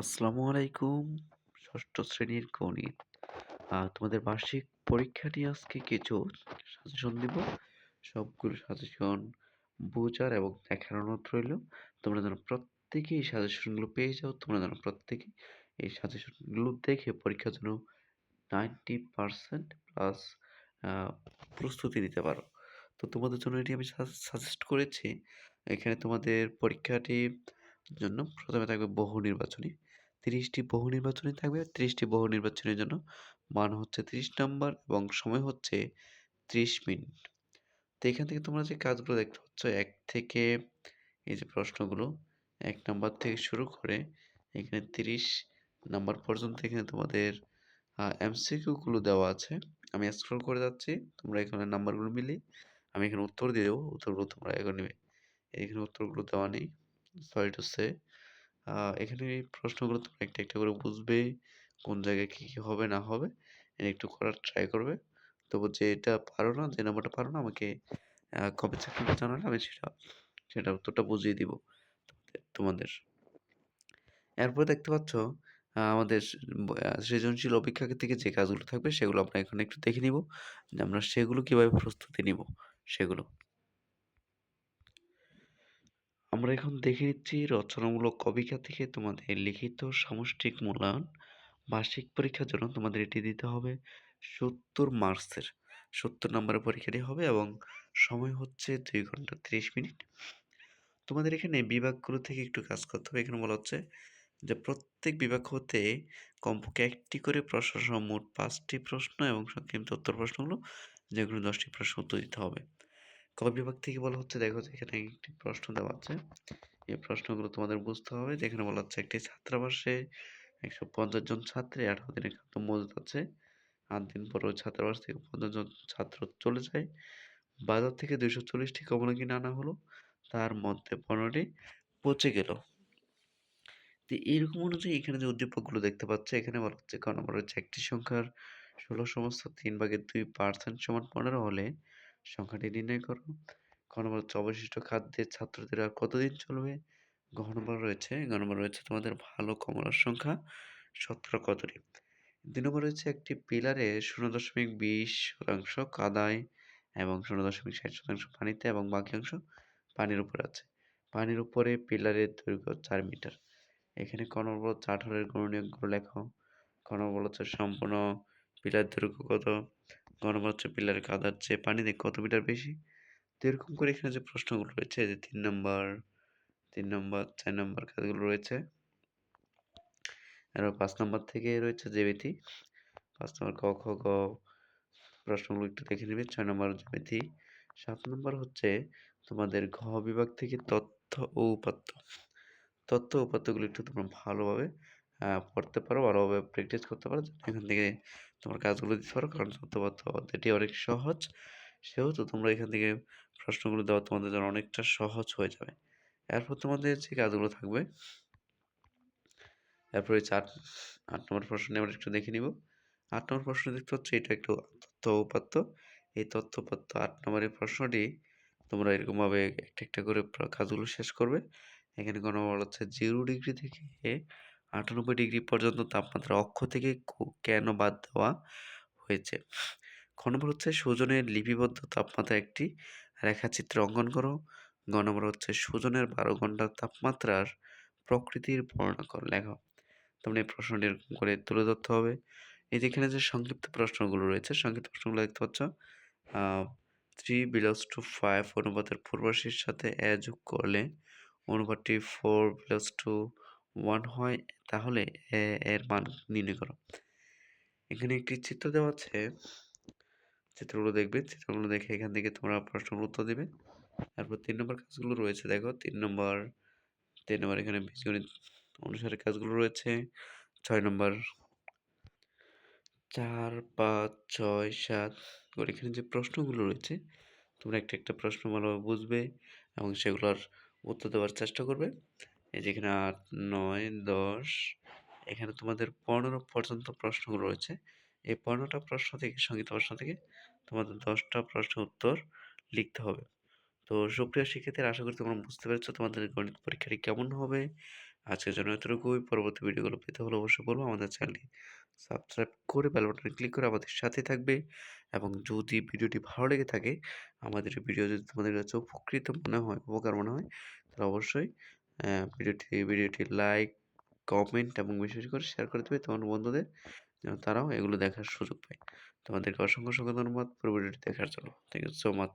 আসসালামু আলাইকুম, ষষ্ঠ শ্রেণির গণিত। তোমাদের বার্ষিক পরীক্ষা নিয়ে আজকে কিছু সাজেশন দিব। সবগুলো সাজেশন বোঝার এবং দেখার অনুরোধ রইল। তোমরা যেন প্রত্যেকে এই সাজেশনগুলো পেয়ে যাও, তোমরা যেন প্রত্যেকে এই সাজেশনগুলো দেখে পরীক্ষার জন্য নাইনটি পার্সেন্ট প্লাস প্রস্তুতি নিতে পারো। তো তোমাদের জন্য এটি আমি সাজেস্ট করেছি। এখানে তোমাদের পরীক্ষাটির জন্য প্রথমে থাকবে বহু নির্বাচনী। তিরিশটি বহু নির্বাচনী থাকবে, তিরিশটি বহু নির্বাচনের জন্য। মান হচ্ছে তিরিশ নম্বর এবং সময় হচ্ছে ত্রিশ মিনিট। তো এখান থেকে তোমরা যে কাজগুলো দেখতে পাচ্ছ, এক থেকে এই যে প্রশ্নগুলো, এক নাম্বার থেকে শুরু করে এখানে তিরিশ নাম্বার পর্যন্ত এখানে তোমাদের এমসিকিউগুলো দেওয়া আছে। আমি স্ক্রল করে যাচ্ছি, তোমরা এখানে নাম্বারগুলো মিলিয়ে আমি এখানে উত্তর দিয়ে দেবো। উত্তরগুলো তোমরা এখন নেবে। এখানে উত্তরগুলো দেওয়া নেই। সরি টু সে এখানে এই প্রশ্নগুলো তোমরা একটা একটা করে বুঝবে, কোন জায়গায় কী কী হবে, না হবে একটু করার ট্রাই করবে। তবু যে এটা পারো না, যে নাম্বারটা পারো না, আমাকে কমেন্ট সেকশনে জানালে আমি সেটা সেটা উত্তরটা বুঝিয়ে দিব তোমাদের। এরপর দেখতে পাচ্ছ আমাদের সৃজনশীল অপেক্ষা থেকে যে কাজগুলো থাকবে, সেগুলো আমরা এখন একটু দেখে নিব, যে আমরা সেগুলো কীভাবে প্রস্তুতি নিব, সেগুলো। আমরা এখন দেখে নিচ্ছি রচনামূলক কবিতা থেকে তোমাদের লিখিত সামষ্টিক মূল্যায়ন। বার্ষিক পরীক্ষার জন্য তোমাদের এটি দিতে হবে সত্তর মার্কসের। সত্তর নম্বরের পরীক্ষাটি হবে এবং সময় হচ্ছে দুই ঘণ্টা ত্রিশ মিনিট। তোমাদের এখানে বিভাগগুলো থেকে একটু কাজ করতে হবে। এখানে বলা হচ্ছে যে প্রত্যেক বিভাগ হতে কমপক্ষে একটি করে প্রশ্ন মোট পাঁচটি প্রশ্ন এবং সংক্ষিপ্ত উত্তর প্রশ্নগুলো যেগুলো দশটি প্রশ্ন উত্তর দিতে হবে। ক বিভাগ থেকে বলা হচ্ছে, দেখো এখানে একটি প্রশ্ন দেওয়া আছে। এই প্রশ্নগুলো তোমাদের বুঝতে হবে, যেখানে বলা হচ্ছে, একটি ছাত্রাবাসে একশো পঞ্চাশ জন ছাত্রী, আঠারো দিনের খাদ্য মজুদ আছে। আট দিন পর ওই ছাত্রাবাস থেকে পঞ্চাশ জন ছাত্র চলে যায়। বাজার থেকে দুইশো চল্লিশটি কমলা কিনে আনা হলো, তার মধ্যে পনেরোটি পচে গেল। তো এইরকম অনুযায়ী এখানে যে উদ্দীপকগুলো দেখতে পাচ্ছে, এখানে বলা হচ্ছে, ক নম্বর হচ্ছে, একটি সংখ্যার ষোলো সমস্ত তিন ভাগের দুই পার্সেন্ট সমান পনেরো হলে সংখ্যাটি নির্ণয় করো। নম্বর হচ্ছে অবশিষ্ট খাদ্যের ছাত্রদের আর কতদিন চলবে? ঘ রয়েছে নম্বর রয়েছে তোমাদের ভালো কমলার সংখ্যা শতকরা কতটি দুই নম্বর রয়েছে একটি পিলারে শূন্য দশমিক বিশ শতাংশ কাদায় এবং শূন্য দশমিক ষাট শতাংশ পানিতে এবং বাকি অংশ পানির উপর আছে। পানির উপরে পিলারের দৈর্ঘ্য চার মিটার। এখানে ক নম্বর হচ্ছে আঠারোর লেখো। ক হচ্ছে সম্পূর্ণ পিলার দৈর্ঘ্য কত? গ নম্বর হচ্ছে পিলারের কাদার চেয়ে পানিতে কত মিটার বেশি? তো এরকম করে এখানে যে প্রশ্নগুলো রয়েছে যে তিন নম্বর তিন নম্বর, চার নম্বর কাজগুলো রয়েছে, এরপর পাঁচ নম্বর থেকে রয়েছে জ্যামিতি। পাঁচ নম্বর ক খ, গ, প্রশ্নগুলো একটু দেখে নেবে, ছয় নম্বর জ্যামিতি, সাত নম্বর হচ্ছে তোমাদের ঘ বিভাগ থেকে তথ্য ও উপাত্ত। তথ্য উপাত্তগুলো একটু তোমরা ভালোভাবে পড়তে পারো ভালোভাবে প্র্যাকটিস করতে পারো এখান থেকে তোমার কাজগুলো দিতে পারো। কারণ উপাত্ত এটি অনেক সহজ। সেহেতু তোমরা এখান থেকে প্রশ্নগুলো দেওয়া তোমাদের জন্য অনেকটা সহজ হয়ে যাবে। এরপর তোমাদের যে কাজগুলো থাকবে, এরপরে চার, আট আট নম্বর প্রশ্ন আমরা একটু দেখে নিব। আট নম্বর প্রশ্ন দেখতে হচ্ছে এটা একটু তথ্য উপাত্ত এই তথ্য উপাত্ত আট নম্বরের প্রশ্নটি তোমরা এরকমভাবে একটা একটা করে কাজগুলো শেষ করবে। এখানে কোনো বলা হচ্ছে জিরো ডিগ্রি থেকে আটানব্বই ডিগ্রি পর্যন্ত তাপমাত্রা অক্ষ থেকে কেন বাদ দেওয়া হয়েছে? খ নম্বর হচ্ছে সুজনের লিপিবদ্ধ তাপমাত্রা একটি রেখাচিত্র। অঙ্কন করো। গ নম্বর হচ্ছে সুজনের বারো ঘণ্টার তাপমাত্রার প্রকৃতির বর্ণনা করো লেখো। তোমরা এই প্রশ্নটি এরকম করে তুলে ধরতে হবে। এই যেখানে যে সংক্ষিপ্ত প্রশ্নগুলো রয়েছে, সংক্ষিপ্ত প্রশ্নগুলো দেখতে পাচ্ছ? থ্রি বিলস টু ফাইভ অনুপাতের পূর্বাশীর সাথে এ করলে অনুপাতটি ফোর প্লাস টু ওয়ান হয়, তাহলে এর মান নির্ণয় করো। এখানে একটি চিত্র দেওয়া আছে। চিত্রগুলো দেখবে। চিত্রগুলো দেখে এখান থেকে তোমরা প্রশ্নগুলো উত্তর দেবে। তারপর তিন নম্বর কাজগুলো রয়েছে। দেখো, তিন নম্বর তিন নম্বর এখানে বীজগণিত অনুসারে কাজগুলো রয়েছে। ছয় নম্বর, চার, পাঁচ, ছয়, সাত করে এখানে যে প্রশ্নগুলো রয়েছে, তোমরা একটা একটা প্রশ্ন ভালোভাবে বুঝবে এবং সেগুলোর উত্তর দেওয়ার চেষ্টা করবে। এই যেখানে আট, নয়, দশ, এখানে তোমাদের পনেরো পর্যন্ত প্রশ্নগুলো রয়েছে। এই পনেরোটা প্রশ্ন থেকে, সংগীত প্রশ্ন থেকে তোমাদের দশটা প্রশ্ন উত্তর লিখতে হবে। তো সুপ্রিয় শিক্ষার্থীরা, আশা করি তোমরা বুঝতে পেরেছ তোমাদের গণিত পরীক্ষাটি কেমন হবে। আজকের জন্য এতটুকুই। পরবর্তী ভিডিওগুলো পেতে হলে অবশ্যই বলব আমাদের চ্যানেলটি সাবস্ক্রাইব করে বেল বাটনে ক্লিক করে আমাদের সাথে থাকবে। এবং যদি ভিডিওটি ভালো লেগে থাকে, আমাদের ভিডিও যদি তোমাদের কাছে উপকৃত মনে হয়, উপকার মনে হয়, তাহলে অবশ্যই ভিডিওটি ভিডিওটি লাইক কমেন্ট এবং বিশেষ করে শেয়ার করে দেবে তোমার বন্ধুদের, যেন তারাও এগুলো দেখার সুযোগ পায়। তোমাদেরকে অসংখ্য অসংখ্য ধন্যবাদ। পুরো ভিডিওটি দেখার জন্য। Thank you so much